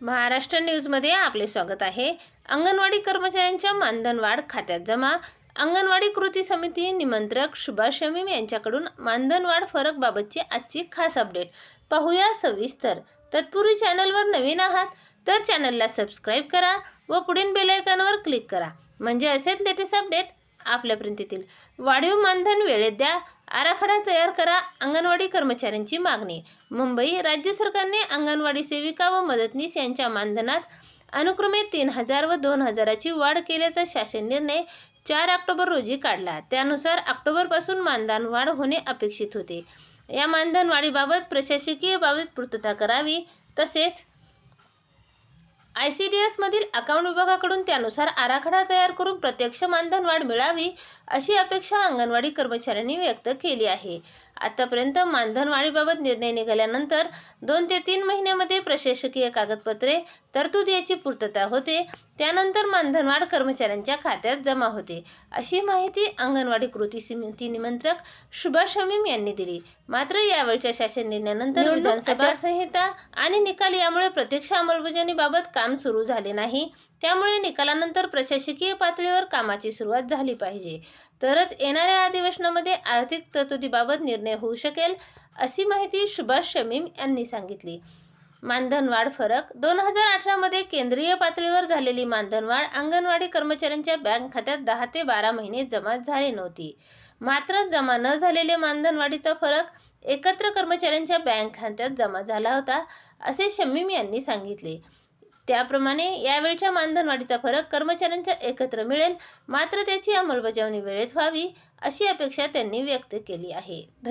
महाराष्ट्र न्यूजमध्ये आपले स्वागत आहे. अंगणवाडी कर्मचाऱ्यांच्या मानधनवाढ खात्यात जमा. अंगणवाडी कृती समिती निमंत्रक सुभाष शमीम यांच्याकडून मानधनवाढ फरकबाबतची आजची खास अपडेट. पाहूया सविस्तर. तत्पूर्वी चॅनलवर नवीन आहात तर चॅनलला सबस्क्राईब करा व पुढील बेलायकॉनवर क्लिक करा. म्हणजे असेच लेटेस्ट अपडेट आपल्यापर्यंत येतील वाढीव मानधन वेळेत द्या. आराखडा तयार करा. अंगणवाडी कर्मचाऱ्यांची मागणी. मुंबई राज्य सरकारने अंगणवाडी सेविका व मदतनीस यांच्या मानधनात अनुक्रमे तीन हजार व दोन हजाराची वाढ केल्याचा शासन निर्णय चार ऑक्टोबर रोजी काढला. त्यानुसार ऑक्टोबरपासून मानधन वाढ होणे अपेक्षित होते. या मानधन वाढीबाबत प्रशासकीय बाबत पूर्तता करावी. तसेच आय सी डी एसमधील अकाउंट विभागाकडून त्यानुसार आराखडा तयार करून प्रत्यक्ष मानधन वाढ मिळावी अशी अपेक्षा अंगणवाडी कर्मचाऱ्यांनी व्यक्त केली आहे. आतापर्यंत मानधन वाढीबाबत निर्णय निघाल्यानंतर दोन ते तीन महिन्यामध्ये प्रशासकीय कागदपत्रे तरतूद याची पूर्तता होते. त्यानंतर मानधनवाढ कर्मचाऱ्यांच्या खात्यात जमा होते. अशी माहिती अंगणवाडी कृती समिती निमंत्रक सुभाष शमीम यांनी दिली. मात्र यावेळच्या शासन निर्णयानंतर विधानसभा संहिता आणि निकाल यामुळे प्रत्यक्ष अंमलबजावणीबाबत काम सुरू झाले नाही. त्यामुळे निकालानंतर प्रशासकीय पातळीवर कामाची सुरुवात झाली पाहिजे. तरच येणाऱ्या अधिवेशनामध्ये आर्थिक तरतुदीबाबत निर्णय होऊ शकेल अशी माहिती सुभाष शमीम यांनी सांगितली. मानधनवाढ फरक दोन हजार अठरामध्ये केंद्रीय पातळीवर झालेली मानधनवाढ अंगणवाडी कर्मचाऱ्यांच्या बँक खात्यात दहा ते बारा महिने जमा झाली नव्हती. मात्र जमा न झालेले मानधनवाढीचा फरक एकत्र कर्मचाऱ्यांच्या बँक खात्यात जमा झाला होता असे शमीम यांनी सांगितले. त्याप्रमाणे यावेळच्या मानधनवाढीचा फरक कर्मचाऱ्यांच्या एकत्र मिळेल. मात्र त्याची अंमलबजावणी वेळेत व्हावी अशी अपेक्षा त्यांनी व्यक्त केली आहे.